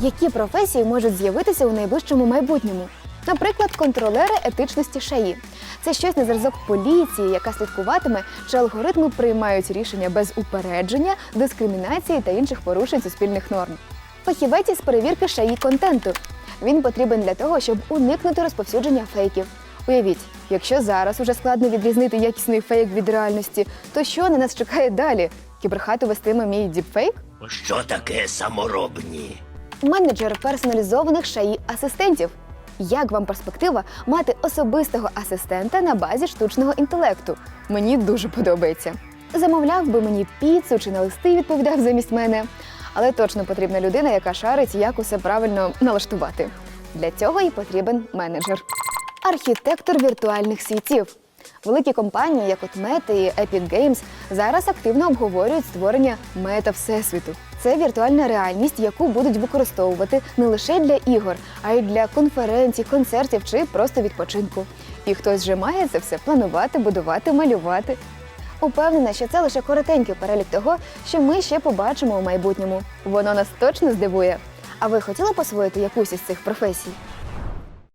Які професії можуть з'явитися у найближчому майбутньому? Наприклад, контролери етичності шаї. Це щось на зразок поліції, яка слідкуватиме, чи алгоритми приймають рішення без упередження, дискримінації та інших порушень суспільних норм. Фахівець із перевірки шаї контенту. Він потрібен для того, щоб уникнути розповсюдження фейків. Уявіть, якщо зараз уже складно відрізнити якісний фейк від реальності, то що на нас чекає далі? Кіберхату вестиме мій діпфейк? Що таке саморобні? Менеджер персоналізованих шаї асистентів. Як вам перспектива мати особистого асистента на базі штучного інтелекту? Мені дуже подобається. Замовляв би мені піцу чи на листи відповідав замість мене. Але точно потрібна людина, яка шарить, як усе правильно налаштувати. Для цього і потрібен менеджер. Архітектор віртуальних світів. Великі компанії, як от Meta і Epic Games, зараз активно обговорюють створення мета всесвіту. Це віртуальна реальність, яку будуть використовувати не лише для ігор, а й для конференцій, концертів чи просто відпочинку. І хтось вже має це все планувати, будувати, малювати. Упевнена, що це лише коротенький перелік того, що ми ще побачимо у майбутньому. Воно нас точно здивує. А ви хотіли б освоїти якусь із цих професій?